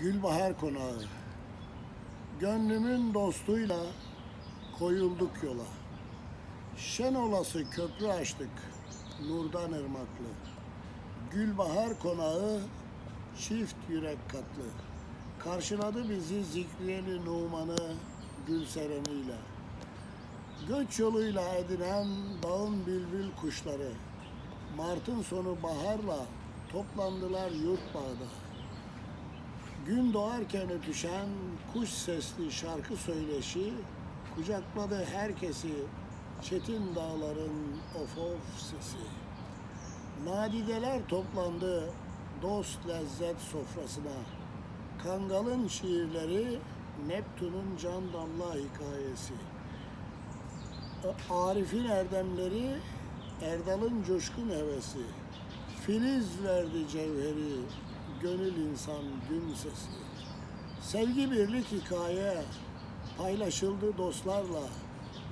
Gülbahar Konağı. Gönlümün dostuyla koyulduk yola. Şen olası köprü açtık nurdan ırmaklı Gülbahar Konağı çift yürek katlı. Karşıladı bizi Zikriyeli Numan'ı Gülseren'iyle. Göç yoluyla edinen dağın bülbül kuşları. Mart'ın sonu baharla toplandılar yurt bağda. Gün doğarken ötüşen kuş sesli şarkı söyleşi kucakladı herkesi çetin dağların of of sesi. Nadideler toplandı dost lezzet sofrasına. Kangal'ın şiirleri Neptun'un can damla hikayesi. Arif'in erdemleri Erdal'ın coşkun hevesi. Filiz verdi cevheri, gönül insan gün sesi. Sevgi birlik hikaye, paylaşıldı dostlarla.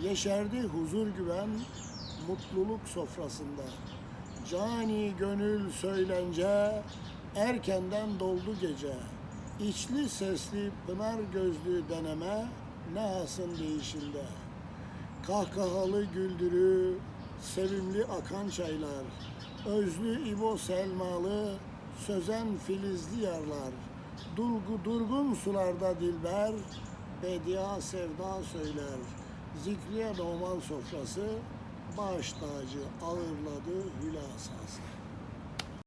Yeşerdi huzur güven, mutluluk sofrasında. Cani gönül söylence, erkenden doldu gece. İçli sesli pınar gözlü deneme, ne hasın değişinde. Kahkahalı güldürü, sevimli akan çaylar, özlü İbo Selmalı, sözen filizli yarlar, dulgu durgun sularda dilber, bedia sevda söyler, zikriye normal sofrası, baş tacı ağırladı hülasası.